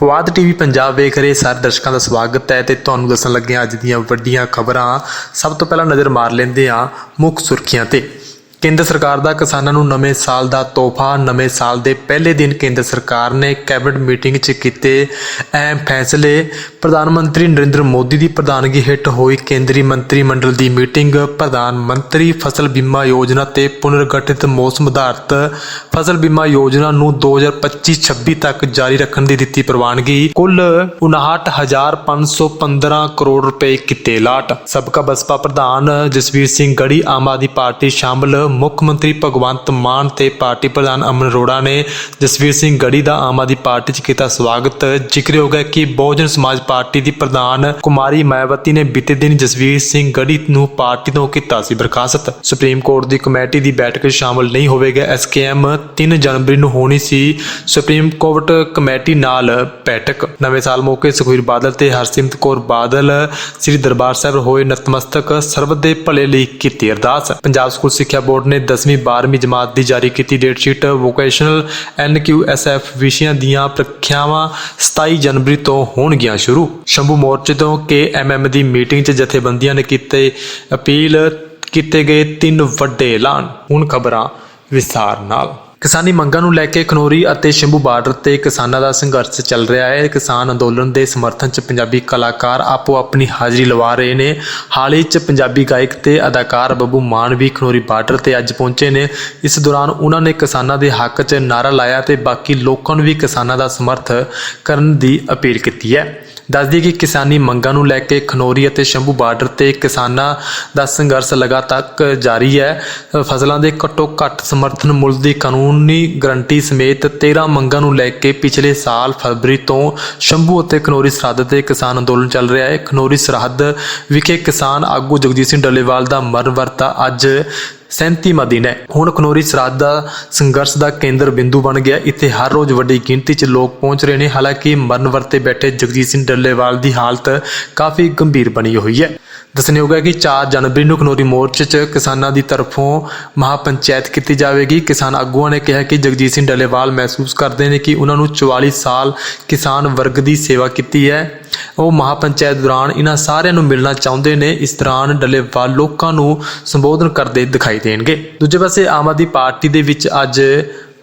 ਪਵਾਦ TV Punjab ਵੇਖ ਰਹੇ ਸਾਰੇ ਦਰਸ਼ਕਾਂ ਦਾ ਸਵਾਗਤ ਹੈ ਤੇ ਤੁਹਾਨੂੰ ਦੱਸਣ ਲੱਗੇ ਅੱਜ ਦੀਆਂ ਵੱਡੀਆਂ ਖਬਰਾਂ। ਸਭ ਤੋਂ ਪਹਿਲਾਂ ਨਜ਼ਰ ਮਾਰ ਲੈਂਦੇ ਹਾਂ ਮੁੱਖ ਸੁਰਖੀਆਂ ਤੇ। ਕੇਂਦਰ ਸਰਕਾਰ ਦਾ ਕਿਸਾਨਾਂ ਨੂੰ ਨਵੇਂ ਸਾਲ ਦਾ ਤੋਹਫਾ, ਨਵੇਂ ਸਾਲ ਦੇ ਪਹਿਲੇ ਦਿਨ ਕੇਂਦਰ ਸਰਕਾਰ ਨੇ ਕੈਬਨਿਟ ਮੀਟਿੰਗ 'ਚ ਕੀਤੇ ਅਹਿਮ ਫੈਸਲੇ। ਪ੍ਰਧਾਨ ਮੰਤਰੀ ਨਰਿੰਦਰ ਮੋਦੀ ਦੀ ਪ੍ਰਧਾਨਗੀ ਹੇਠ ਹੋਈ ਕੇਂਦਰੀ ਮੰਤਰੀ ਮੰਡਲ ਦੀ ਮੀਟਿੰਗ, ਪ੍ਰਧਾਨ ਮੰਤਰੀ ਫਸਲ ਬੀਮਾ ਯੋਜਨਾ ਤੇ ਪੁਨਰਗਠਿਤ ਮੌਸਮ ਆਧਾਰਿਤ ਫਸਲ ਬੀਮਾ ਯੋਜਨਾ ਨੂੰ 2025-26 ਤੱਕ ਜਾਰੀ ਰੱਖਣ ਦੀ ਦਿੱਤੀ ਪ੍ਰਵਾਨਗੀ। ਕੁੱਲ 59515 ਕਰੋੜ ਰੁਪਏ ਕੀਤੇ ਲਾਟ। ਸਾਬਕਾ ਬਸਪਾ ਪ੍ਰਧਾਨ ਜਸਵੀਰ ਸਿੰਘ ਗੜੀ ਆਮ ਆਦਮੀ ਪਾਰਟੀ ਸ਼ਾਮਲ ਮੁੱਖ ਮੰਤਰੀ ਭਗਵੰਤ ਮਾਨ ਤੇ ਪਾਰਟੀ ਪ੍ਰਧਾਨ ਅਮਨ ਅਰੋੜਾ ਨੇ ਜਸਵੀਰ ਸਿੰਘ ਗੜੀ ਦਾ ਆਮ ਆਦਮੀ ਪਾਰਟੀ 'ਚ ਕੀਤਾ ਸਵਾਗਤ। ਜ਼ਿਕਰਯੋਗ ਹੈ ਕਿ ਬਹੁਜਨ ਸਮਾਜ ਪਾਰਟੀ ਦੀ ਪ੍ਰਧਾਨ ਕੁਮਾਰੀ ਮਾਇਆਵਤੀ ਨੇ ਬੀਤੇ ਦਿਨ ਜਸਵੀਰ ਸਿੰਘ ਗੜੀ ਨੂੰ ਪਾਰਟੀ ਤੋਂ ਕੀਤਾ ਸੀ ਬਰਖਾਸਤ। ਸੁਪਰੀਮ ਕੋਰਟ ਦੀ ਕਮੇਟੀ ਦੀ ਬੈਠਕ 'ਚ ਸ਼ਾਮਲ ਨਹੀਂ ਹੋਵੇਗਾ। ਐਸਕੇਐਮ 3 ਜਨਵਰੀ ਨੂੰ ਹੋਣੀ ਸੀ ਸੁਪਰੀਮ ਕੋਰਟ ਕਮੇਟੀ ਨਾਲ ਬੈਠਕ। ਨਵੇਂ ਸਾਲ ਮੌਕੇ ਸੁਖਬੀਰ ਬਾਦਲ ਤੇ ਹਰਸਿਮਰਤ ਕੌਰ ਬਾਦਲ, ਸ੍ਰੀ ਦਰਬਾਰ ਸਾਹਿਬ ਹੋਏ ਨਤਮਸਤਕ ਸਰਬਤ ਦੇ ਭਲੇ ਲਈ ਕੀਤੀ ਅਰਦਾਸ। ਪੰਜਾਬ ਸਕੂਲ ਸਿੱਖਿਆ ਬੋਰਡ ਨੇ 10ਵੀਂ 12ਵੀਂ ਜਮਾਤ ਦੀ ਜਾਰੀ ਕੀਤੀ ਡੇਟ ਸ਼ੀਟ ਵੋਕੇਸ਼ਨਲ ਐਨਕਿਊਐਸਐਫ ਵਿਸ਼ਿਆਂ ਦੀਆਂ ਪ੍ਰੀਖਿਆਵਾਂ 27 ਜਨਵਰੀ ਤੋਂ ਹੋਣਗੀਆਂ ਸ਼ੁਰੂ। ਸ਼ੰਭੂ ਮੋਰਚੇ ਤੋਂ ਕੇਐਮਐਮ ਦੀ ਮੀਟਿੰਗ 'ਚ ਜਥੇਬੰਦੀਆਂ ਨੇ ਕੀਤੇ ਅਪੀਲ ਕੀਤੇ ਗਏ ਤਿੰਨ ਵੱਡੇ ਐਲਾਨ। ਹੁਣ ਖਬਰਾਂ ਵਿਸਥਾਰ ਨਾਲ। ਕਿਸਾਨੀ ਮੰਗਾਂ ਨੂੰ ਲੈ ਕੇ ਖਨੋਰੀ ਅਤੇ ਸ਼ੰਭੂ ਬਾਰਡਰ ਤੇ ਕਿਸਾਨਾਂ ਦਾ ਸੰਘਰਸ਼ ਚੱਲ ਰਿਹਾ ਹੈ। ਕਿਸਾਨ ਅੰਦੋਲਨ ਦੇ ਸਮਰਥਨ 'ਚ ਪੰਜਾਬੀ ਕਲਾਕਾਰ ਆਪੋ ਆਪਣੀ ਹਾਜ਼ਰੀ ਲਵਾ ਰਹੇ ਨੇ। ਹਾਲ ਹੀ 'ਚ ਪੰਜਾਬੀ ਗਾਇਕ ਤੇ ਅਦਾਕਾਰ ਬੱਬੂ ਮਾਨ ਵੀ ਖਨੋਰੀ ਬਾਰਡਰ ਤੇ ਅੱਜ ਪਹੁੰਚੇ ਨੇ। ਇਸ ਦੌਰਾਨ ਉਹਨਾਂ ਨੇ ਕਿਸਾਨਾਂ ਦੇ ਹੱਕ 'ਚ ਨਾਰਾ ਲਾਇਆ ਤੇ ਬਾਕੀ ਲੋਕਾਂ ਨੂੰ ਵੀ ਕਿਸਾਨਾਂ ਦਾ ਸਮਰਥ ਕਰਨ ਦੀ ਅਪੀਲ ਕੀਤੀ ਹੈ। ਦੱਸਦੀ ਕਿ ਕਿਸਾਨੀ ਮੰਗਾਂ ਨੂੰ ਲੈ ਕੇ ਖਨੋਰੀ ਅਤੇ ਸ਼ੰਭੂ ਬਾਰਡਰ ਤੇ ਕਿਸਾਨਾਂ ਦਾ ਸੰਘਰਸ਼ ਲਗਾਤਾਰ ਜਾਰੀ ਹੈ। ਫਸਲਾਂ ਦੇ ਘੱਟੋ ਘੱਟ ਸਮਰਥਨ ਮੁੱਲ ਦੀ ਕਾਨੂੰਨ ਗਰੰਟੀ ਸਮੇਤ 13 ਮੰਗਾਂ ਨੂੰ ਲੈ ਕੇ ਪਿਛਲੇ ਸਾਲ ਫਰਵਰੀ ਤੋਂ ਸ਼ੰਭੂ ਅਤੇ ਖਨੋਰੀ ਸਰਹੱਦ ਤੇ ਕਿਸਾਨ ਅੰਦੋਲਨ ਚੱਲ ਰਿਹਾ ਹੈ। ਖਨੋਰੀ ਸਰਹੱਦ ਵਿਖੇ ਕਿਸਾਨ ਆਗੂ ਜਗਜੀਤ ਸਿੰਘ ਡੱਲੇਵਾਲ ਦਾ ਮਰਨ ਵਰਤਾ ਅੱਜ 37ਵਾਂ ਦਿਨ ਹੈ। ਹੁਣ ਖਨੋਰੀ ਸਰਹੱਦ ਦਾ ਸੰਘਰਸ਼ ਦਾ ਕੇਂਦਰ ਬਿੰਦੂ ਬਣ ਗਿਆ। ਇੱਥੇ ਹਰ ਰੋਜ਼ ਵੱਡੀ ਗਿਣਤੀ 'ਚ ਲੋਕ ਪਹੁੰਚ ਰਹੇ ਨੇ। ਹਾਲਾਂਕਿ ਮਰਨ ਵਰਤੇ ਬੈਠੇ ਜਗਜੀਤ ਸਿੰਘ ਡੱਲੇਵਾਲ ਦੀ ਹਾਲਤ ਕਾਫੀ ਗੰਭੀਰ ਬਣੀ ਹੋਈ ਹੈ। ਦੱਸਣਯੋਗ ਹੈ ਕਿ 4 ਜਨਵਰੀ ਨੂੰ ਖਨੋਰੀ ਮੋਰਚੇ 'ਚ ਕਿਸਾਨਾਂ ਦੀ ਤਰਫੋਂ ਮਹਾਪੰਚਾਇਤ ਕੀਤੀ ਜਾਵੇਗੀ। ਕਿਸਾਨ ਆਗੂਆਂ ਨੇ ਕਿਹਾ ਕਿ ਜਗਜੀਤ ਸਿੰਘ ਡੱਲੇਵਾਲ ਮਹਿਸੂਸ ਕਰਦੇ ਨੇ ਕਿ ਉਹਨਾਂ ਨੂੰ 44 ਸਾਲ ਕਿਸਾਨ ਵਰਗ ਦੀ ਸੇਵਾ ਕੀਤੀ ਹੈ। ਉਹ ਮਹਾਪੰਚਾਇਤ ਦੌਰਾਨ ਇਹਨਾਂ ਸਾਰਿਆਂ ਨੂੰ ਮਿਲਣਾ ਚਾਹੁੰਦੇ ਨੇ। ਇਸ ਦੌਰਾਨ ਡੱਲੇਵਾਲ ਲੋਕਾਂ ਨੂੰ ਸੰਬੋਧਨ ਕਰਦੇ ਦਿਖਾਈ ਦੇਣਗੇ। ਦੂਜੇ ਪਾਸੇ ਆਮ ਆਦਮੀ ਪਾਰਟੀ ਦੇ ਵਿੱਚ ਅੱਜ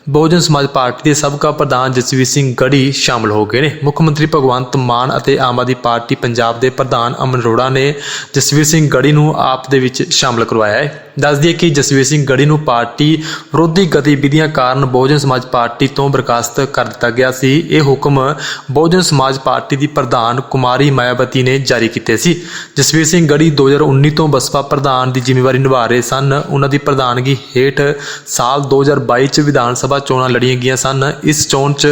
ਬਹੁਜਨ ਸਮਾਜ ਪਾਰਟੀ ਦੇ ਸਾਬਕਾ ਪ੍ਰਧਾਨ ਜਸਵੀਰ ਸਿੰਘ ਗੜੀ ਸ਼ਾਮਲ ਹੋ ਗਏ ਨੇ। ਮੁੱਖ ਮੰਤਰੀ ਭਗਵੰਤ ਮਾਨ ਅਤੇ ਆਮ ਆਦਮੀ ਪਾਰਟੀ ਪੰਜਾਬ ਦੇ ਪ੍ਰਧਾਨ ਅਮਨ ਅਰੋੜਾ ਨੇ ਜਸਵੀਰ ਸਿੰਘ ਗੜੀ ਨੂੰ ਆਪ ਦੇ ਵਿੱਚ ਸ਼ਾਮਲ ਕਰਵਾਇਆ ਹੈ। ਦੱਸ ਦਈਏ ਕਿ ਜਸਵੀਰ ਸਿੰਘ ਗੜੀ ਨੂੰ ਪਾਰਟੀ ਵਿਰੋਧੀ ਗਤੀਵਿਧੀਆਂ ਕਾਰਨ ਬਹੁਜਨ ਸਮਾਜ ਪਾਰਟੀ ਤੋਂ ਬਰਖਾਸਤ ਕਰ ਦਿੱਤਾ ਗਿਆ ਸੀ। ਇਹ ਹੁਕਮ ਬਹੁਜਨ ਸਮਾਜ ਪਾਰਟੀ ਦੀ ਪ੍ਰਧਾਨ ਕੁਮਾਰੀ ਮਾਇਆਵਤੀ ਨੇ ਜਾਰੀ ਕੀਤੇ ਸੀ। ਜਸਵੀਰ ਸਿੰਘ ਗੜੀ 2019 ਤੋਂ ਬਸਪਾ ਪ੍ਰਧਾਨ ਦੀ ਜ਼ਿੰਮੇਵਾਰੀ ਨਿਭਾ ਰਹੇ ਸਨ। ਉਹਨਾਂ ਦੀ ਪ੍ਰਧਾਨਗੀ ਹੇਠ ਸਾਲ 2022 ਚ ਵਿਧਾਨ ਸਭਾ ਚੋਣਾਂ ਲੜੀਆਂ ਗਈਆਂ ਸਨ। ਇਸ ਚੋਣ 'ਚ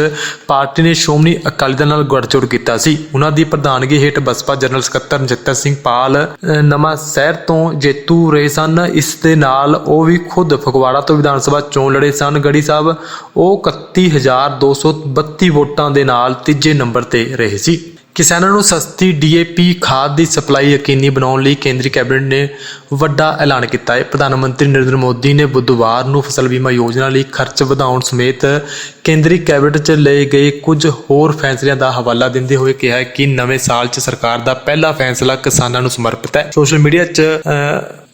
ਪਾਰਟੀ ਨੇ ਸ਼੍ਰੋਮਣੀ ਅਕਾਲੀ ਦਲ ਨਾਲ ਗੱਠਜੋੜ ਕੀਤਾ ਸੀ। ਉਹਨਾਂ ਦੀ ਪ੍ਰਧਾਨਗੀ ਹੇਠ ਬਸਪਾ ਜਨਰਲ ਸਕੱਤਰ ਨਜਿੱਤਰ ਸਿੰਘ ਪਾਲ ਅਹ, ਨਵਾਂ ਸ਼ਹਿਰ ਤੋਂ ਜੇਤੂ ਰਹੇ ਸਨ। ਇਸ ਦੇ ਨਾਲ ਉਹ ਵੀ ਖੁਦ ਫਗਵਾੜਾ ਤੋਂ ਵਿਧਾਨ ਸਭਾ ਚੋਣ ਲੜੇ ਸਨ। ਗੜੀ ਸਾਹਿਬ ਉਹ 31232 ਵੋਟਾਂ ਦੇ ਨਾਲ ਤੀਜੇ ਨੰਬਰ ਤੇ ਰਹੇ ਸੀ। ਕਿਸਾਨਾਂ ਨੂੰ ਸਸਤੀ ਡੀਏਪੀ ਖਾਦ ਦੀ ਸਪਲਾਈ ਯਕੀਨੀ ਬਣਾਉਣ ਲਈ ਕੇਂਦਰੀ ਕੈਬਨਿਟ ਨੇ ਵੱਡਾ ਐਲਾਨ ਕੀਤਾ ਹੈ। ਪ੍ਰਧਾਨ ਮੰਤਰੀ ਨਰਿੰਦਰ ਮੋਦੀ ਨੇ ਬੁੱਧਵਾਰ ਨੂੰ ਫਸਲ ਬੀਮਾ ਯੋਜਨਾ ਲਈ ਖਰਚ ਵਧਾਉਣ ਸਮੇਤ ਕੇਂਦਰੀ ਕੈਬਨਿਟ 'ਚ ਲਏ ਗਏ ਕੁਝ ਹੋਰ ਫੈਸਲਿਆਂ ਦਾ ਹਵਾਲਾ ਦਿੰਦੇ ਹੋਏ ਕਿਹਾ ਕਿ ਨਵੇਂ ਸਾਲ 'ਚ ਸਰਕਾਰ ਦਾ ਪਹਿਲਾ ਫੈਸਲਾ ਕਿਸਾਨਾਂ ਨੂੰ ਸਮਰਪਿਤ ਹੈ। ਸੋਸ਼ਲ ਮੀਡੀਆ 'ਚ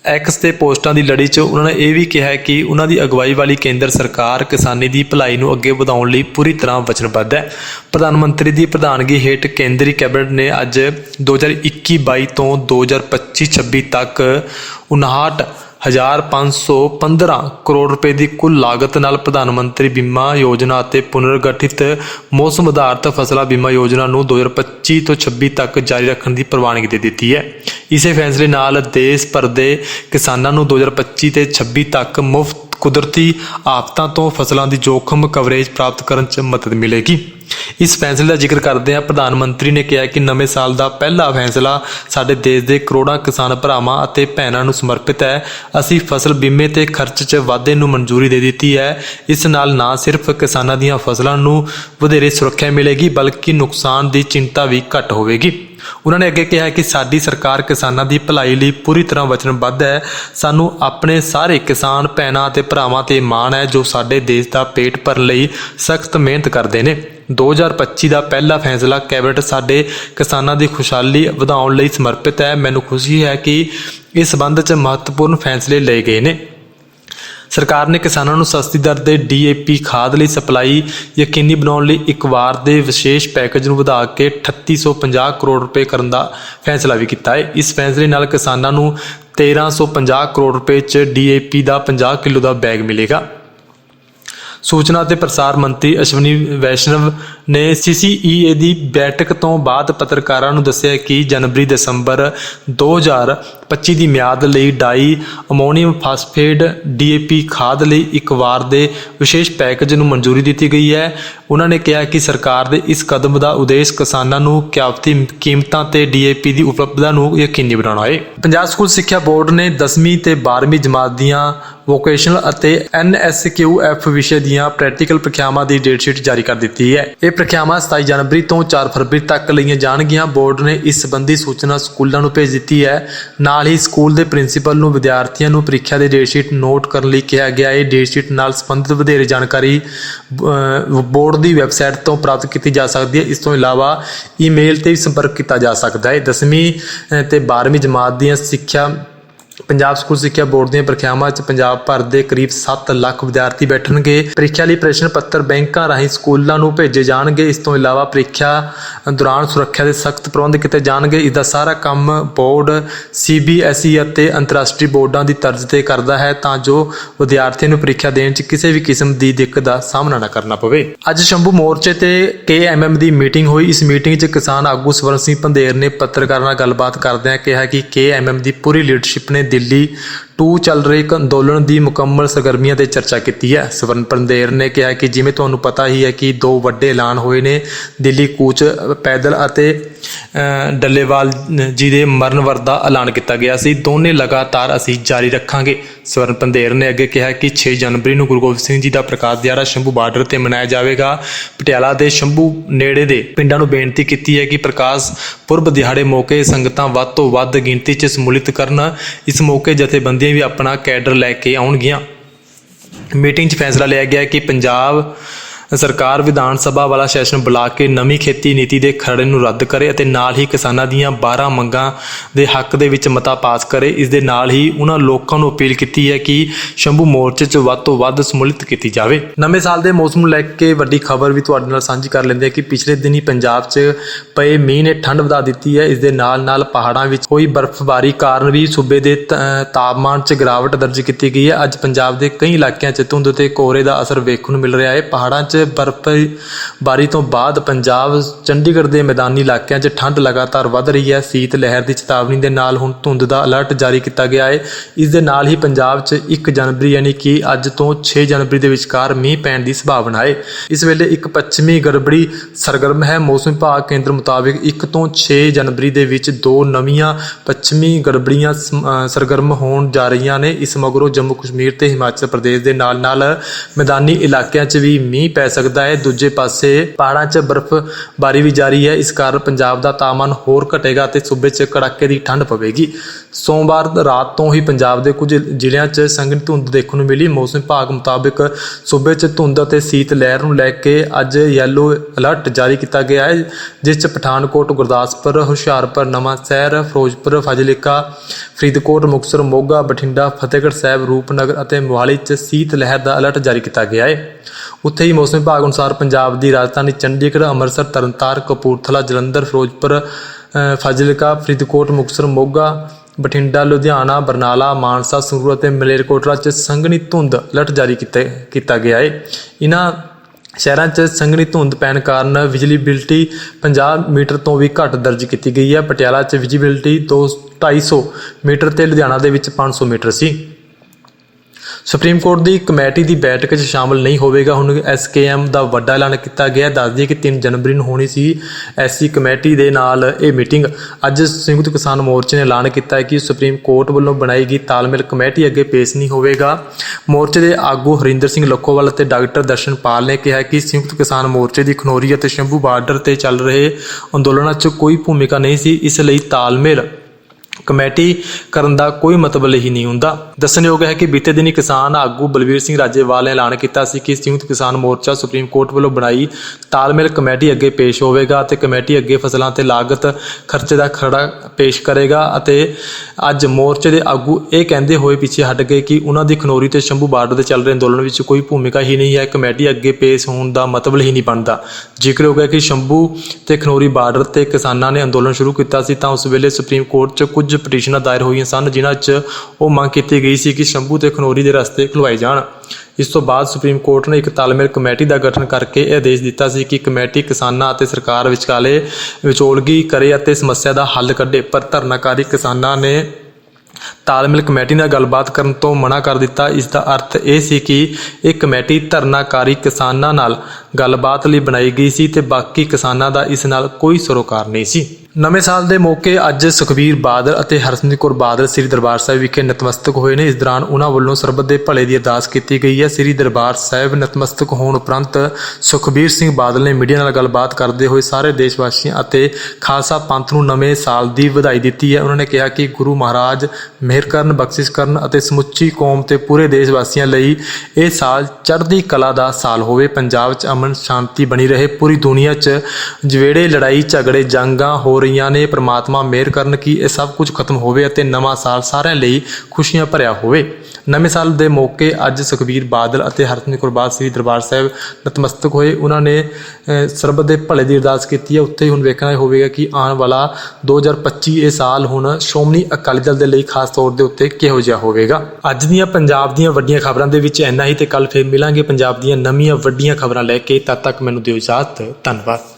ਐਕਸ ਤੇ ਪੋਸਟਾਂ ਦੀ ਲੜੀ 'ਚ ਉਹਨਾਂ ਨੇ ਇਹ ਵੀ ਕਿਹਾ ਕਿ ਉਹਨਾਂ ਦੀ ਅਗਵਾਈ ਵਾਲੀ ਕੇਂਦਰ ਸਰਕਾਰ ਕਿਸਾਨੀ ਦੀ ਭਲਾਈ ਨੂੰ ਅੱਗੇ ਵਧਾਉਣ ਲਈ ਪੂਰੀ ਤਰ੍ਹਾਂ ਵਚਨਬੱਧ ਹੈ। ਪ੍ਰਧਾਨ ਮੰਤਰੀ ਦੀ ਪ੍ਰਧਾਨਗੀ ਹੇਠ ਕੇਂਦਰੀ ਕੈਬਨਿਟ ਨੇ ਅੱਜ 2021-22 ਤੋਂ 2025-26 ਤੱਕ 59 1515 ਕਰੋੜ ਰੁਪਏ ਦੀ ਕੁੱਲ ਲਾਗਤ ਨਾਲ ਪ੍ਰਧਾਨ ਮੰਤਰੀ ਬੀਮਾ ਯੋਜਨਾ ਅਤੇ ਪੁਨਰਗਠਿਤ ਮੌਸਮ ਆਧਾਰਿਤ ਫਸਲਾਂ ਬੀਮਾ ਯੋਜਨਾ ਨੂੰ 2025 ਤੋਂ 26 ਤੱਕ ਜਾਰੀ ਰੱਖਣ ਦੀ ਪ੍ਰਵਾਨਗੀ ਦੇ ਦਿੱਤੀ ਹੈ। ਇਸੇ ਫੈਸਲੇ ਨਾਲ ਦੇਸ਼ ਭਰ ਦੇ ਕਿਸਾਨਾਂ ਨੂੰ 2025 ਤੇ 26 ਤੱਕ ਮੁਫਤ ਕੁਦਰਤੀ ਆਫਤਾਂ ਤੋਂ ਫਸਲਾਂ ਦੀ ਜੋਖਮ ਕਵਰੇਜ ਪ੍ਰਾਪਤ ਕਰਨ 'ਚ ਮਦਦ ਮਿਲੇਗੀ। ਇਸ ਫੈਸਲੇ ਦਾ ਜ਼ਿਕਰ ਕਰਦੇ ਹਾਂ, ਪ੍ਰਧਾਨ ਮੰਤਰੀ ਨੇ ਕਿਹਾ ਕਿ ਨਵੇਂ ਸਾਲ ਦਾ ਪਹਿਲਾ ਫੈਸਲਾ ਸਾਡੇ ਦੇਸ਼ ਦੇ ਕਰੋੜਾਂ ਕਿਸਾਨ ਭਰਾਵਾਂ ਅਤੇ ਭੈਣਾਂ ਨੂੰ ਸਮਰਪਿਤ ਹੈ। ਅਸੀਂ ਫਸਲ ਬੀਮੇ ਤੇ ਖਰਚ 'ਚ ਵਾਧੇ ਨੂੰ ਮਨਜ਼ੂਰੀ ਦੇ ਦਿੱਤੀ ਹੈ। ਇਸ ਨਾਲ ਨਾ ਸਿਰਫ ਕਿਸਾਨਾਂ ਦੀਆਂ ਫਸਲਾਂ ਨੂੰ ਵਧੇਰੇ ਸੁਰੱਖਿਆ ਮਿਲੇਗੀ, ਬਲਕਿ ਨੁਕਸਾਨ ਦੀ ਚਿੰਤਾ ਵੀ ਘੱਟ ਹੋਵੇਗੀ। ਉਹਨਾਂ ਨੇ ਅੱਗੇ ਕਿਹਾ ਕਿ ਸਾਡੀ ਸਰਕਾਰ ਕਿਸਾਨਾਂ ਦੀ ਭਲਾਈ ਲਈ ਪੂਰੀ ਤਰ੍ਹਾਂ ਵਚਨਬੱਧ ਹੈ। ਸਾਨੂੰ ਆਪਣੇ ਸਾਰੇ ਕਿਸਾਨ ਭੈਣਾਂ ਅਤੇ ਭਰਾਵਾਂ ਤੇ ਮਾਣ ਹੈ ਜੋ ਸਾਡੇ ਦੇਸ਼ ਦਾ ਪੇਟ ਭਰਨ ਲਈ ਸਖਤ ਮਿਹਨਤ ਕਰਦੇ ਨੇ। 2025 ਦਾ ਪਹਿਲਾ ਫੈਸਲਾ ਕੈਬਨਿਟ ਸਾਡੇ ਕਿਸਾਨਾਂ ਦੀ ਖੁਸ਼ਹਾਲੀ ਵਧਾਉਣ ਲਈ ਸਮਰਪਿਤ ਹੈ। ਮੈਨੂੰ ਖੁਸ਼ੀ ਹੈ ਕਿ ਇਸ ਸੰਬੰਧ 'ਚ ਮਹੱਤਵਪੂਰਨ ਫੈਸਲੇ ਲਏ ਗਏ ਨੇ। ਸਰਕਾਰ ਨੇ ਕਿਸਾਨਾਂ ਨੂੰ ਸਸਤੀ ਦਰ ਤੇ ਡੀਏਪੀ ਖਾਦ ਲਈ ਸਪਲਾਈ ਯਕੀਨੀ ਬਣਾਉਣ ਲਈ ਇੱਕ ਵਾਰ ਦੇ ਵਿਸ਼ੇਸ਼ ਪੈਕੇਜ ਨੂੰ ਵਧਾ ਕੇ 3850 ਕਰੋੜ ਰੁਪਏ ਕਰਨ ਦਾ ਫੈਸਲਾ ਵੀ ਕੀਤਾ ਹੈ। ਇਸ ਫੈਸਲੇ ਨਾਲ ਕਿਸਾਨਾਂ ਨੂੰ 1350 ਕਰੋੜ ਰੁਪਏ 'ਚ ਡੀਏਪੀ ਦਾ 50 ਕਿਲੋ ਦਾ ਬੈਗ ਮਿਲੇਗਾ। ਸੂਚਨਾ ਅਤੇ ਪ੍ਰਸਾਰ ਮੰਤਰੀ ਅਸ਼ਵਨੀ ਵੈਸ਼ਨਵ ਨੇ ਸੀਸੀਈਏ ਦੀ ਬੈਠਕ ਤੋਂ ਬਾਅਦ ਪੱਤਰਕਾਰਾਂ ਨੂੰ ਦੱਸਿਆ ਕਿ ਜਨਵਰੀ ਦਸੰਬਰ 2025 ਦੀ ਮਿਆਦ ਲਈ ਡਾਈ ਅਮੋਨੀਅਮ ਫਾਸਫੇਟ ਡੀਏਪੀ ਖਾਦ ਲਈ ਇੱਕ ਵਾਰ ਦੇ ਵਿਸ਼ੇਸ਼ ਪੈਕੇਜ ਨੂੰ ਮਨਜ਼ੂਰੀ ਦਿੱਤੀ ਗਈ ਹੈ। ਉਹਨਾਂ ਨੇ ਕਿਹਾ ਕਿ ਸਰਕਾਰ ਦੇ ਇਸ ਕਦਮ ਦਾ ਉਦੇਸ਼ ਕਿਸਾਨਾਂ ਨੂੰ ਕਿਆਫਤੀ ਕੀਮਤਾਂ ਤੇ ਡੀਏਪੀ ਦੀ ਉਪਲਬਧਤਾ ਨੂੰ ਯਕੀਨੀ ਬਣਾਉਣਾ ਹੈ। ਪੰਜਾਬ ਸਕੂਲ ਸਿੱਖਿਆ ਬੋਰਡ ਨੇ 10ਵੀਂ ਤੇ 12ਵੀਂ ਜਮਾਤ ਦੀਆਂ ਵੋਕੇਸ਼ਨਲ ਅਤੇ ਐਨਐਸਕਿਊਐਫ ਵਿਸ਼ੇ ਦੀਆਂ ਪ੍ਰੈਕਟੀਕਲ ਪ੍ਰੀਖਿਆਵਾਂ ਦੀ ਡੇਟ ਸ਼ੀਟ ਜਾਰੀ ਕਰ ਦਿੱਤੀ ਹੈ। ਇਹ ਪ੍ਰੀਖਿਆਵਾਂ 27 ਜਨਵਰੀ ਤੋਂ 4 ਫਰਵਰੀ ਤੱਕ ਲਈਆਂ ਜਾਣਗੀਆਂ। ਬੋਰਡ ਨੇ ਇਸ ਸੰਬੰਧੀ ਸੂਚਨਾ ਸਕੂਲਾਂ ਨੂੰ ਭੇਜ ਦਿੱਤੀ ਹੈ। ਨਾਲ ਹੀ ਸਕੂਲ ਦੇ ਪ੍ਰਿੰਸੀਪਲ ਨੂੰ ਵਿਦਿਆਰਥੀਆਂ ਨੂੰ ਪ੍ਰੀਖਿਆ ਦੀ ਡੇਟ ਸ਼ੀਟ ਨੋਟ ਕਰਨ ਲਈ ਕਿਹਾ ਗਿਆ। ਹੈ ਡੇਟ ਸ਼ੀਟ ਨਾਲ ਸੰਬੰਧਿਤ ਵਧੇਰੇ ਜਾਣਕਾਰੀ ਬੋਰਡ ਦੀ ਵੈਬਸਾਈਟ ਤੋਂ ਪ੍ਰਾਪਤ ਕੀਤੀ ਜਾ ਸਕਦੀ ਹੈ। ਇਸ ਤੋਂ ਇਲਾਵਾ ਈਮੇਲ ਤੇ ਵੀ ਸੰਪਰਕ ਕੀਤਾ ਜਾ ਸਕਦਾ ਹੈ। 10ਵੀਂ ਅਹ, ਤੇ 12ਵੀਂ ਜਮਾਤ ਦੀਆਂ ਸਿੱਖਿਆ ਪੰਜਾਬ ਸਕੂਲ ਸਿੱਖਿਆ ਬੋਰਡ ਦੀਆਂ ਪ੍ਰੀਖਿਆਵਾਂ 'ਚ ਪੰਜਾਬ ਭਰ ਦੇ ਕਰੀਬ 7 ਲੱਖ ਵਿਦਿਆਰਥੀ ਬੈਠਣਗੇ। ਪ੍ਰੀਖਿਆ ਲਈ ਪ੍ਰਸ਼ਨ ਪੱਤਰ ਬੈਂਕਾਂ ਰਾਹੀਂ ਸਕੂਲਾਂ ਨੂੰ ਭੇਜੇ ਜਾਣਗੇ। ਇਸ ਤੋਂ ਇਲਾਵਾ ਪ੍ਰੀਖਿਆ ਦੌਰਾਨ ਸੁਰੱਖਿਆ ਦੇ ਸਖਤ ਪ੍ਰਬੰਧ ਕੀਤੇ ਜਾਣਗੇ। ਇਸ ਦਾ ਸਾਰਾ ਕੰਮ ਬੋਰਡ, ਸੀਬੀਐਸਈ E ਅਤੇ ਅੰਤਰਰਾਸ਼ਟਰੀ ਬੋਰਡਾਂ ਦੀ ਤਰਜ਼ ਤੇ ਕਰਦਾ ਹੈ ਤਾਂ ਜੋ ਵਿਦਿਆਰਥੀਆਂ ਨੂੰ ਪ੍ਰੀਖਿਆ ਦੇਣ 'ਚ ਕਿਸੇ ਵੀ ਕਿਸਮ ਦੀ ਦਿੱਕਤ ਦਾ ਸਾਹਮਣਾ ਨਾ ਕਰਨਾ ਪਵੇ। ਅੱਜ ਸ਼ੰਭੂ ਮੋਰਚੇ ਤੇ ਕੇਐਮਐਮ ਦੀ ਮੀਟਿੰਗ ਹੋਈ। ਇਸ ਮੀਟਿੰਗ 'ਚ ਕਿਸਾਨ ਆਗੂ ਸਵਰਨ ਸਿੰਘ ਪੰਧੇਰ ਨੇ ਪੱਤਰਕਾਰਾਂ ਨਾਲ ਗੱਲਬਾਤ ਕਰਦਿਆਂ ਕਿਹਾ ਕਿ ਕੇਐਮਐਮ ਦੀ ਪੂਰੀ ਲੀਡਰਸ਼ਿਪ ਨੇ ਦਿੱਲੀ 2 ਚੱਲ ਰਹੇ ਇੱਕ ਅੰਦੋਲਨ ਦੀ ਮੁਕੰਮਲ ਸਰਗਰਮੀਆਂ ਤੇ ਚਰਚਾ ਕੀਤੀ ਹੈ। ਸਵਰਨ ਪੰਧੇਰ ਨੇ ਕਿਹਾ ਕਿ ਜਿਵੇਂ ਤੁਹਾਨੂੰ ਪਤਾ ਹੀ ਹੈ ਕਿ ਦੋ ਵੱਡੇ ਐਲਾਨ ਹੋਏ ਨੇ, ਦਿੱਲੀ ਕੂਚ ਪੈਦਲ ਅਤੇ ਡੱਲੇਵਾਲ ਜੀ ਦੇ ਮਰਨ ਵਰਤ ਦਾ ਐਲਾਨ ਕੀਤਾ ਗਿਆ ਸੀ। ਦੋਨੇ ਲਗਾਤਾਰ ਅਸੀਂ ਜਾਰੀ ਰੱਖਾਂਗੇ। ਸਵਰਨ ਪੰਧੇਰ ਨੇ ਅੱਗੇ ਕਿਹਾ ਕਿ 6 ਜਨਵਰੀ ਨੂੰ ਗੁਰੂ ਗੋਬਿੰਦ ਸਿੰਘ ਜੀ ਦਾ ਪ੍ਰਕਾਸ਼ ਦਿਹਾੜਾ ਸ਼ੰਭੂ ਬਾਰਡਰ ਤੇ ਮਨਾਇਆ ਜਾਵੇਗਾ। ਪਟਿਆਲਾ ਦੇ ਸ਼ੰਭੂ ਨੇੜੇ ਦੇ ਪਿੰਡਾਂ ਨੂੰ ਬੇਨਤੀ ਕੀਤੀ ਹੈ ਕਿ ਪ੍ਰਕਾਸ਼ ਪੁਰਬ ਦਿਹਾੜੇ ਮੌਕੇ ਸੰਗਤਾਂ ਵੱਧ ਤੋਂ ਵੱਧ ਗਿਣਤੀ 'ਚ ਸਮੂਲਿਤ ਕਰਨ। ਇਸ ਮੌਕੇ ਜਥੇਬੰਦੀਆਂ ਵੀ ਆਪਣਾ ਕੈਡਰ ਲੈ ਕੇ ਆਉਣਗੀਆਂ। ਮੀਟਿੰਗ 'ਚ ਫੈਸਲਾ ਲਿਆ ਗਿਆ ਕਿ ਪੰਜਾਬ ਸਰਕਾਰ ਵਿਧਾਨ ਸਭਾ ਵਾਲਾ ਸੈਸ਼ਨ ਬੁਲਾ ਕੇ ਨਵੀਂ ਖੇਤੀ ਨੀਤੀ ਦੇ ਖਰੜੇ ਨੂੰ ਰੱਦ ਕਰੇ ਅਤੇ ਨਾਲ ਹੀ ਕਿਸਾਨਾਂ ਦੀਆਂ 12 ਮੰਗਾਂ ਦੇ ਹੱਕ ਦੇ ਵਿੱਚ ਮਤਾ ਪਾਸ ਕਰੇ। ਇਸ ਦੇ ਨਾਲ ਹੀ ਉਹਨਾਂ ਲੋਕਾਂ ਨੂੰ ਅਪੀਲ ਕੀਤੀ ਹੈ ਕਿ ਸ਼ੰਭੂ ਮੋਰਚੇ 'ਚ ਵੱਧ ਤੋਂ ਵੱਧ ਸਮੂਲਿਤ ਕੀਤੀ ਜਾਵੇ। ਨਵੇਂ ਸਾਲ ਦੇ ਮੌਸਮ ਨੂੰ ਲੈ ਕੇ ਵੱਡੀ ਖਬਰ ਵੀ ਤੁਹਾਡੇ ਨਾਲ ਸਾਂਝੀ ਕਰ ਲੈਂਦੇ ਹਾਂ ਕਿ ਪਿਛਲੇ ਦਿਨੀ ਪੰਜਾਬ 'ਚ ਪਏ ਮੀਂਹ ਨੇ ਠੰਡ ਵਧਾ ਦਿੱਤੀ ਹੈ। ਇਸ ਦੇ ਨਾਲ ਨਾਲ ਪਹਾੜਾਂ ਵਿੱਚ ਹੋਈ ਬਰਫ਼ਬਾਰੀ ਕਾਰਨ ਵੀ ਸੂਬੇ ਦੇ ਤ- ਤਾਪਮਾਨ 'ਚ ਗਿਰਾਵਟ ਦਰਜ ਕੀਤੀ ਗਈ ਹੈ। ਅੱਜ ਪੰਜਾਬ ਦੇ ਕਈ ਇਲਾਕਿਆਂ 'ਚ ਧੁੰਦ ਤੇ ਕੋਹਰੇ ਦਾ ਅਸਰ ਵੇਖਣ ਨੂੰ ਮਿਲ ਰਿਹਾ ਹੈ। ਪਹਾੜਾਂ 'ਚ ਬਰਫ਼ ਬਾਰੀ ਤੋਂ ਬਾਅਦ ਪੰਜਾਬ, ਚੰਡੀਗੜ੍ਹ ਦੇ ਮੈਦਾਨੀ ਇਲਾਕਿਆਂ 'ਚ ਠੰਡ ਲਗਾਤਾਰ ਵੱਧ ਰਹੀ ਹੈ। ਸੀਤ ਲਹਿਰ ਦੀ ਚੇਤਾਵਨੀ ਦੇ ਨਾਲ ਹੁਣ ਧੁੰਦ ਦਾ ਅਲਰਟ ਜਾਰੀ ਕੀਤਾ ਗਿਆ ਹੈ। ਇਸ ਦੇ ਨਾਲ ਹੀ ਪੰਜਾਬ 'ਚ 1 ਜਨਵਰੀ ਯਾਨੀ ਕਿ ਅੱਜ ਤੋਂ 6 ਜਨਵਰੀ ਦੇ ਵਿਚਕਾਰ ਮੀਂਹ ਪੈਣ ਦੀ ਸੰਭਾਵਨਾ ਹੈ। ਇਸ ਵੇਲੇ ਇੱਕ ਪੱਛਮੀ ਗੜਬੜੀ ਸਰਗਰਮ ਹੈ। ਮੌਸਮ ਵਿਭਾਗ ਕੇਂਦਰ ਮੁਤਾਬਿਕ 1 ਤੋਂ 6 ਜਨਵਰੀ ਦੇ ਵਿੱਚ ਦੋ ਨਵੀਆਂ ਪੱਛਮੀ ਗੜਬੜੀਆਂ ਸਰਗਰਮ ਹੋਣ ਜਾ ਰਹੀਆਂ ਨੇ। ਇਸ ਮਗਰੋਂ ਜੰਮੂ ਕਸ਼ਮੀਰ ਤੇ ਹਿਮਾਚਲ ਪ੍ਰਦੇਸ਼ ਦੇ ਨਾਲ ਨਾਲ ਮੈਦਾਨੀ ਇਲਾਕਿਆਂ 'ਚ ਵੀ ਮੀਂਹ ਪੈ ਸਕਦਾ ਹੈ। ਦੂਜੇ ਪਾਸੇ ਪਹਾੜਾਂ 'ਚ ਬਰਫ਼ਬਾਰੀ ਵੀ ਜਾਰੀ ਹੈ। ਇਸ ਕਾਰਨ ਪੰਜਾਬ ਦਾ ਤਾਪਮਾਨ ਹੋਰ ਘਟੇਗਾ ਤੇ ਸੂਬੇ 'ਚ ਕੜਾਕੇ ਦੀ ਠੰਡ ਪਵੇਗੀ। ਸੋਮਵਾਰ ਰਾਤ ਤੋਂ ਹੀ ਪੰਜਾਬ ਦੇ ਕੁਝ ਜ਼ਿਲ੍ਹਿਆਂ 'ਚ ਸੰਘਣੀ ਧੁੰਦ ਦੇਖਣ ਨੂੰ ਮਿਲੀ। ਮੌਸਮ ਵਿਭਾਗ ਮੁਤਾਬਿਕ ਸੂਬੇ 'ਚ ਧੁੰਦ ਅਤੇ ਸੀਤ ਲਹਿਰ ਨੂੰ ਲੈ ਕੇ ਅੱਜ ਯੈਲੋ ਅਲਰਟ ਜਾਰੀ ਕੀਤਾ ਗਿਆ ਹੈ, ਜਿਸ 'ਚ ਪਠਾਨਕੋਟ, ਗੁਰਦਾਸਪੁਰ, ਹੁਸ਼ਿਆਰਪੁਰ ਨਵਾਂ ਸ਼ਹਿਰ ਫਿਰੋਜ਼ਪੁਰ, ਫਾਜ਼ਿਲਕਾ, ਫਰੀਦਕੋਟ, ਮੁਕਤਸਰ, ਮੋਗਾ, ਬਠਿੰਡਾ, ਫਤਿਹਗੜ੍ਹ ਸਾਹਿਬ, ਰੂਪਨਗਰ ਅਤੇ ਮੋਹਾਲੀ 'ਚ ਸੀਤ ਲਹਿਰ ਦਾ ਅਲਰਟ ਜਾਰੀ ਕੀਤਾ ਗਿਆ ਹੈ। ਉੱਥੇ ਹੀ ਮੌਸਮ ਵਿਭਾਗ ਅਨੁਸਾਰ ਪੰਜਾਬ ਦੀ ਰਾਜਧਾਨੀ ਚੰਡੀਗੜ੍ਹ, ਅੰਮ੍ਰਿਤਸਰ ਤਰਨਤਾਰਨ ਕਪੂਰਥਲਾ, ਜਲੰਧਰ, ਫਿਰੋਜ਼ਪੁਰ ਫਾਜ਼ਿਲਕਾ, ਫਰੀਦਕੋਟ, ਮੁਕਤਸਰ, ਮੋਗਾ, ਬਠਿੰਡਾ, ਲੁਧਿਆਣਾ, ਬਰਨਾਲਾ, ਮਾਨਸਾ, ਸੰਗਰੂਰ ਅਤੇ ਮਲੇਰਕੋਟਲਾ 'ਚ ਸੰਘਣੀ ਧੁੰਦ ਅਲਰਟ ਜਾਰੀ ਕੀਤੇ, ਕੀਤਾ ਗਿਆ ਹੈ ਇਹਨਾਂ ਸ਼ਹਿਰਾਂ 'ਚ ਸੰਘਣੀ ਧੁੰਦ ਪੈਣ ਕਾਰਨ ਵਿਜੀਬਿਲਟੀ 50 ਮੀਟਰ ਤੋਂ ਵੀ ਘੱਟ ਦਰਜ ਕੀਤੀ ਗਈ ਹੈ। ਪਟਿਆਲਾ 'ਚ ਵਿਜੀਬਿਲਟੀ 2 250 ਮੀਟਰ ਤੇ ਲੁਧਿਆਣਾ ਦੇ ਵਿੱਚ 500 ਮੀਟਰ ਸੀ। ਸੁਪਰੀਮ ਕੋਰਟ ਦੀ ਕਮੇਟੀ ਦੀ ਬੈਠਕ 'ਚ ਸ਼ਾਮਲ ਨਹੀਂ ਹੋਵੇਗਾ। ਹੁਣ ਐਸਕੇਐਮ ਦਾ ਵੱਡਾ ਐਲਾਨ ਕੀਤਾ ਗਿਆ। ਦੱਸ ਦਈਏ ਕਿ 3 ਜਨਵਰੀ ਨੂੰ ਹੋਣੀ ਸੀ ਐਸਸੀ ਕਮੇਟੀ ਦੇ ਨਾਲ ਇਹ ਮੀਟਿੰਗ। ਅੱਜ ਸੰਯੁਕਤ ਕਿਸਾਨ ਮੋਰਚੇ ਨੇ ਐਲਾਨ ਕੀਤਾ ਹੈ ਕਿ ਸੁਪਰੀਮ ਕੋਰਟ ਵੱਲੋਂ ਬਣਾਈ ਗਈ ਤਾਲਮੇਲ ਕਮੇਟੀ ਅੱਗੇ ਪੇਸ਼ ਨਹੀਂ ਹੋਵੇਗਾ। ਮੋਰਚੇ ਦੇ ਆਗੂ ਹਰਿੰਦਰ ਸਿੰਘ ਲੱਖੋਵਾਲ ਅਤੇ ਡਾਕਟਰ ਦਰਸ਼ਨਪਾਲ ਨੇ ਕਿਹਾ ਕਿ ਸੰਯੁਕਤ ਕਿਸਾਨ ਮੋਰਚੇ ਦੀ ਖਨੌਰੀ ਅਤੇ ਸ਼ੰਭੂ ਬਾਰਡਰ ਤੇ ਚੱਲ ਰਹੇ ਅੰਦੋਲਨਾਂ 'ਚ ਕੋਈ ਭੂਮਿਕਾ ਨਹੀਂ ਸੀ। ਇਸ ਲਈ ਤਾਲਮੇਲ ਕਮੇਟੀ ਕਰਨ ਦਾ ਕੋਈ ਮਤਲਬ ਹੀ ਨਹੀਂ ਹੁੰਦਾ। ਦੱਸਣਯੋਗ ਹੈ ਕਿ ਬੀਤੇ ਦਿਨੀ ਕਿਸਾਨ ਆਗੂ ਬਲਵੀਰ ਸਿੰਘ ਰਾਜੇਵਾਲ ਨੇ ਐਲਾਨ ਕੀਤਾ ਸੀ ਕਿ ਸੰਯੁਕਤ ਕਿਸਾਨ ਮੋਰਚਾ ਸੁਪਰੀਮ ਕੋਰਟ ਵੱਲੋਂ ਬਣਾਈ ਤਾਲਮੇਲ ਕਮੇਟੀ ਅੱਗੇ ਪੇਸ਼ ਹੋਵੇਗਾ ਅਤੇ ਕਮੇਟੀ ਅੱਗੇ ਫਸਲਾਂ ਤੇ ਲਾਗਤ ਖਰਚੇ ਦਾ ਖਰੜਾ ਪੇਸ਼ ਕਰੇਗਾ ਅਤੇ ਅੱਜ ਮੋਰਚੇ ਦੇ ਆਗੂ ਇਹ ਕਹਿੰਦੇ ਹੋਏ ਪਿੱਛੇ ਹਟ ਗਏ ਕਿ ਉਹਨਾਂ ਦੀ ਖਨੌਰੀ ਤੇ ਸ਼ੰਭੂ ਬਾਰਡਰ ਤੇ ਚੱਲ ਰਹੇ ਅੰਦੋਲਨ ਵਿੱਚ ਕੋਈ ਭੂਮਿਕਾ ਹੀ ਨਹੀਂ ਹੈ। ਕਮੇਟੀ ਅੱਗੇ ਪੇਸ਼ ਹੋਣ ਦਾ ਮਤਲਬ ਹੀ ਨਹੀਂ ਬਣਦਾ। ਜ਼ਿਕਰ ਹੋ ਗਿਆ ਕਿ ਸ਼ੰਭੂ ਤੇ ਖਨੌਰੀ ਬਾਰਡਰ ਤੇ ਕਿਸਾਨਾਂ ਨੇ ਅੰਦੋਲਨ ਸ਼ੁਰੂ ਕੀਤਾ ਸੀ ਤਾਂ ਉਸ ਵੇਲੇ ਸੁਪਰੀਮ ਕੋਰਟ 'ਚ ਕੁਝ ਪਟੀਸ਼ਨਾਂ ਦਾਇਰ ਹੋਈਆਂ ਸਨ, ਜਿਨ੍ਹਾਂ 'ਚ ਉਹ ਮੰਗ ਕੀਤੀ ਗਈ ਸੀ ਕਿ ਸ਼ੰਭੂ ਤੇ ਖਨੋਰੀ ਦੇ ਰਸਤੇ ਖੁਲਵਾਏ ਜਾਣ। ਇਸ ਤੋਂ ਬਾਅਦ ਸੁਪਰੀਮ ਕੋਰਟ ਨੇ ਇੱਕ ਤਾਲਮੇਲ ਕਮੇਟੀ ਦਾ ਗਠਨ ਕਰਕੇ ਇਹ ਆਦੇਸ਼ ਦਿੱਤਾ ਸੀ ਕਿ ਕਮੇਟੀ ਕਿਸਾਨਾਂ ਅਤੇ ਸਰਕਾਰ ਵਿਚਕਾਲੇ ਵਿਚੋਲਗੀ ਕਰੇ ਅਤੇ ਸਮੱਸਿਆ ਦਾ ਹੱਲ ਕੱਢੇ। ਪਰ ਧਰਨਾਕਾਰੀ ਕਿਸਾਨਾਂ ਨੇ ਤਾਲਮੇਲ ਕਮੇਟੀ ਨਾਲ ਗੱਲਬਾਤ ਕਰਨ ਤੋਂ ਮਨਾ ਕਰ ਦਿੱਤਾ। ਇਸ ਦਾ ਅਰਥ ਇਹ ਸੀ ਕਿ ਇਹ ਕਮੇਟੀ ਧਰਨਾਕਾਰੀ ਕਿਸਾਨਾਂ ਨਾਲ ਗੱਲਬਾਤ ਲਈ ਬਣਾਈ ਗਈ ਸੀ ਤੇ ਬਾਕੀ ਕਿਸਾਨਾਂ ਦਾ ਇਸ ਨਾਲ ਕੋਈ ਸਰੋਕਾਰ ਨਹੀਂ ਸੀ। ਨਵੇਂ ਸਾਲ ਦੇ ਮੌਕੇ ਅੱਜ ਸੁਖਬੀਰ ਬਾਦਲ ਅਤੇ ਹਰਸਿਮਰਤ ਕੌਰ ਬਾਦਲ ਸ੍ਰੀ ਦਰਬਾਰ ਸਾਹਿਬ ਵਿਖੇ ਨਤਮਸਤਕ ਹੋਏ ਨੇ। ਇਸ ਦੌਰਾਨ ਉਹਨਾਂ ਵੱਲੋਂ ਸਰਬੱਤ ਦੇ ਭਲੇ ਦੀ ਅਰਦਾਸ ਕੀਤੀ ਗਈ ਹੈ। ਸ੍ਰੀ ਦਰਬਾਰ ਸਾਹਿਬ ਨਤਮਸਤਕ ਹੋਣ ਉਪਰੰਤ ਸੁਖਬੀਰ ਸਿੰਘ ਬਾਦਲ ਨੇ ਮੀਡੀਆ ਨਾਲ ਗੱਲਬਾਤ ਕਰਦੇ ਹੋਏ ਸਾਰੇ ਦੇਸ਼ ਵਾਸੀਆਂ ਅਤੇ ਖਾਲਸਾ ਪੰਥ ਨੂੰ ਨਵੇਂ ਸਾਲ ਦੀ ਵਧਾਈ ਦਿੱਤੀ ਹੈ। ਉਹਨਾਂ ਨੇ ਕਿਹਾ ਕਿ ਗੁਰੂ ਮਹਾਰਾਜ ਮਿਹਰ ਕਰਨ, ਬਖਸ਼ਿਸ਼ ਕਰਨ ਅਤੇ ਸਮੁੱਚੀ ਕੌਮ ਤੇ ਪੂਰੇ ਦੇਸ਼ ਵਾਸੀਆਂ ਲਈ ਇਹ ਸਾਲ ਚੜ੍ਹਦੀ ਕਲਾ ਦਾ ਸਾਲ ਹੋਵੇ। ਪੰਜਾਬ 'ਚ ਅਮਨ ਸ਼ਾਂਤੀ ਬਣੀ ਰਹੇ। ਪੂਰੀ ਦੁਨੀਆ 'ਚ ਜਿਹੜੇ ਲੜਾਈ, ਝਗੜੇ, ਜੰਗਾਂ, ਹੋਰ ਰਹੀਆਂ ਨੇ ਪ੍ਰਮਾਤਮਾ ਮਿਹਰ ਕਰਨ ਕਿ ਇਹ ਸਭ ਕੁਝ ਖਤਮ ਹੋਵੇ ਅਤੇ ਨਵਾਂ ਸਾਲ ਸਾਰਿਆਂ ਲਈ ਖੁਸ਼ੀਆਂ ਭਰਿਆ ਹੋਵੇ। ਨਵੇਂ ਸਾਲ ਦੇ ਮੌਕੇ ਅੱਜ ਸੁਖਬੀਰ ਬਾਦਲ ਅਤੇ ਹਰਸਿਮਰਤ ਕੌਰ ਸ੍ਰੀ ਦਰਬਾਰ ਸਾਹਿਬ ਨਤਮਸਤਕ ਹੋਏ। ਉਹਨਾਂ ਨੇ ਅਹ, ਸਰਬੱਤ ਦੇ ਭਲੇ ਦੀ ਅਰਦਾਸ ਕੀਤੀ ਹੈ। ਉੱਥੇ ਹੁਣ ਵੇਖਣਾ ਇਹ ਹੋਵੇਗਾ ਕਿ ਆਉਣ ਵਾਲਾ 2025 ਇਹ ਸਾਲ ਹੁਣ ਸ਼੍ਰੋਮਣੀ ਅਕਾਲੀ ਦਲ ਦੇ ਲਈ ਖਾਸ ਤੌਰ ਦੇ ਉੱਤੇ ਕਿਹੋ ਜਿਹਾ ਹੋਵੇਗਾ। ਅੱਜ ਦੀਆਂ ਪੰਜਾਬ ਦੀਆਂ ਵੱਡੀਆਂ ਖਬਰਾਂ ਦੇ ਵਿੱਚ ਇੰਨਾ ਹੀ ਤੇ ਕੱਲ ਫੇਰ ਮਿਲਾਂਗੇ। ਪੰਜਾਬ ਦੀਆਂ ਨਵੀਆਂ ਵੱਡੀਆਂ ਖਬਰਾਂ ਲੈ ਕੇ ਤਦ ਤੱਕ ਮੈਨੂੰ ਦਿਓ ਇਜਾਜ਼ਤ। ਧੰਨਵਾਦ।